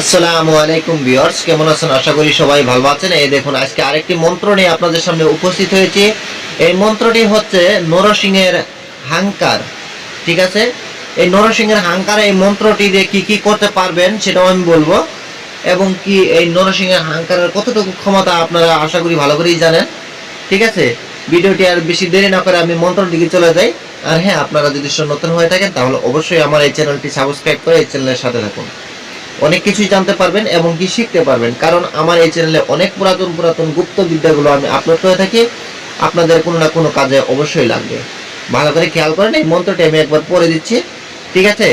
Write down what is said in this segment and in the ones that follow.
আসসালামু আলাইকুম ভিউয়ার্স, কেমন আছেন? আশা করি সবাই ভালো আছেন। এই দেখুন, আজকে আরেকটি মন্ত্র নিয়ে আপনাদের সামনে উপস্থিত হয়েছি। এই মন্ত্রটি হচ্ছে নরসিংহের হাঙ্কার ঠিক আছে? এই নরসিংহের হাঙ্কার এই মন্ত্রটি দিয়ে কি কি করতে পারবেন সেটাও আমি বলব। এবং কি এই নরসিংহের হাঙ্কারের কতটুকু ক্ষমতা আপনারা আশা করি ভালো করেই জানেন, ঠিক আছে? ভিডিওটি আর বেশি দেরি না করে আমি মন্ত্রের দিকে চলে যাই। আর হ্যাঁ আপনারা যদি নতুন হয়ে থাকেন, তাহলে অবশ্যই আমার এই চ্যানেলটি সাবস্ক্রাইব করে এই চ্যানেলের সাথে থাকুন। অনেক কিছুই জানতে পারবেন এবং কি শিখতে পারবেন। কারণ আমার এই চ্যানেলে অনেক পুরাতন পুরাতন গুপ্ত বিদ্যাগুলো আমি আপলোড করে থাকি। আপনাদের কোনো না কোনো কাজে অবশ্যই লাগবে। ভালো করে খেয়াল করেন এই মন্ত্রটি আমি একবার পড়ে দিচ্ছি। ঠিক আছে?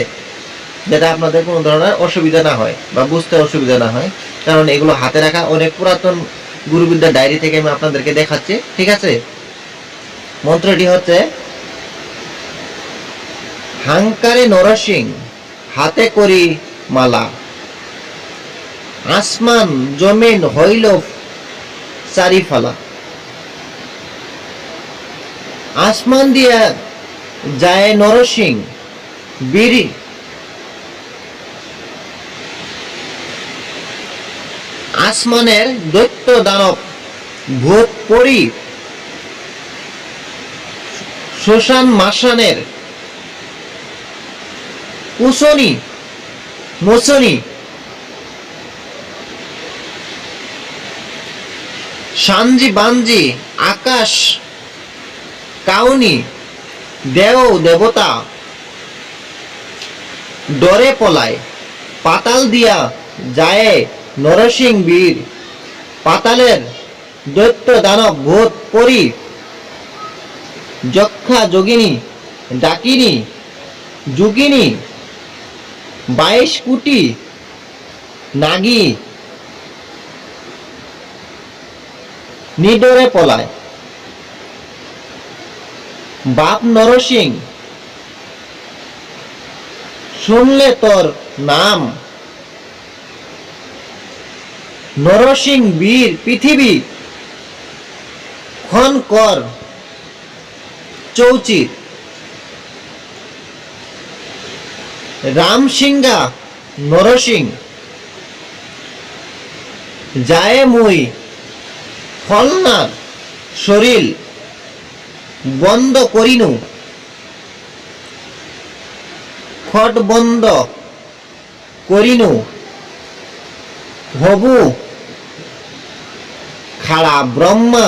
যাতে আপনাদের কোনো ধরনের অসুবিধা না হয় বা বুঝতে অসুবিধা না হয়। কারণ এগুলো হাতে রাখা অনেক পুরাতন গুরুবিদ্যা ডায়েরি থেকে আমি আপনাদেরকে দেখাচ্ছি। ঠিক আছে? মন্ত্রটি হচ্ছে, হাঙ্কারে নরসিং, হাতে করি মালা। আসমান জমিন হইল চারিফালা। আসমান দিয়া যায় নরসিং বীরি আসমানের দৈত্য দানব ভোগ পরি শ্মশান মাসানের কুশনি মোচনি সানজি বানজি আকাশ, কাউনি, দেও, দেবতা ডরে পলায়, পাতাল দিয়া যায় নরসিং বীর, পাতালের দৈত্য দানব ভূত পরি, যক্ষা যোগিনী, ডাকিনী, যুগিনী, বাইশ কোটি নাগি নিডরে পলায়। বাপ নরসিং শুনলে তোর নাম। নরসিং বীর পৃথিবী খন কর চৌচির। রামসিংহা নরসিং যায় মুই ফলনার শরীর বন্ধ করিনু। খট বন্ধ করিনু। হবু খাড়া ব্রহ্মা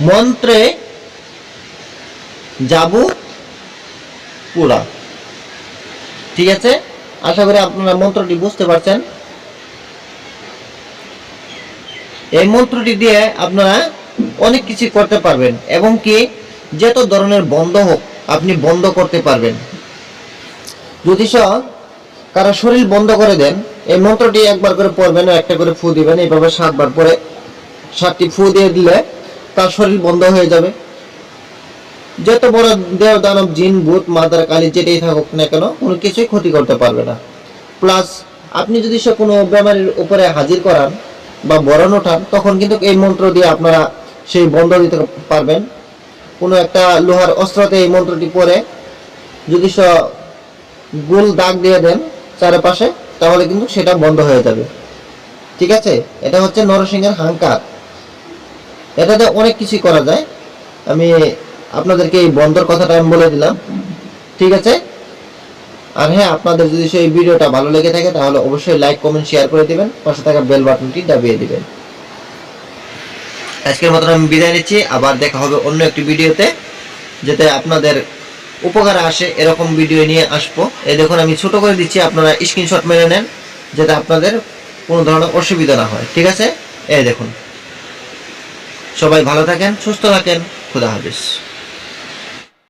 মন্ত্রে যাবু পুরা। ঠিক আছে? আশা করি আপনারা মন্ত্রটি বুঝতে পারছেন। এই মন্ত্রটি দিয়ে আপনারা অনেক কিছু করতে পারবেন এবং কি যত ধরনের বন্ধ হোক, আপনি বন্ধ করতে পারবেন। যদি স কারও শরীর বন্ধ করে দেন, এই মন্ত্রটি একবার করে পড়বেন একটা করে ফু দিবেন। এইভাবে সাতবার পরে সাতটি ফু দিয়ে দিলে তার শরীর বন্ধ হয়ে যাবে। যত বড় দেব দানব জিন, ভূত, মাদার, কালী যেটাই থাকুক না কেন, কোনো কিছুই ক্ষতি করতে পারবে না। প্লাস আপনি যদি সে কোনো বেমারির উপরে হাজির করান বা বরণ ওঠান তখন কিন্তু এই মন্ত্র দিয়ে আপনারা সেই বন্ধ দিতে পারবেন। কোনো একটা লোহার অস্ত্রতে এই মন্ত্রটি পরে যদি স গোল দাগ দিয়ে দেন চারপাশে, তাহলে কিন্তু সেটা বন্ধ হয়ে যাবে। ঠিক আছে? এটা হচ্ছে নরসিংহের হাঙ্কার এটাতে অনেক কিছু করা যায়। আমি আপনাদেরকে এই বন্ধর কথাটা আমি বলে দিলাম। ঠিক আছে? আর হ্যাঁ আপনাদের যদি সেই ভিডিওটা ভালো লেগে থাকে, তাহলে অবশ্যই লাইক কমেন্ট শেয়ার করে দিবেন। পাশে থাকা বেল বাটনটি দাবিয়ে দিবেন। আজকের মতন আমি বিদায় নিচ্ছি। আবার দেখা হবে অন্য একটি ভিডিওতে, যাতে আপনাদের উপকারে আসে এরকম ভিডিও নিয়ে আসব। এই দেখুন, আমি ছোট করে দিচ্ছি, আপনারা স্ক্রিনশট মেরে নেন, যাতে আপনাদের কোনো ধরনের অসুবিধা না হয়। ঠিক আছে? এই দেখুন। সবাই ভালো থাকেন, সুস্থ থাকেন। খুদা হাফিজ।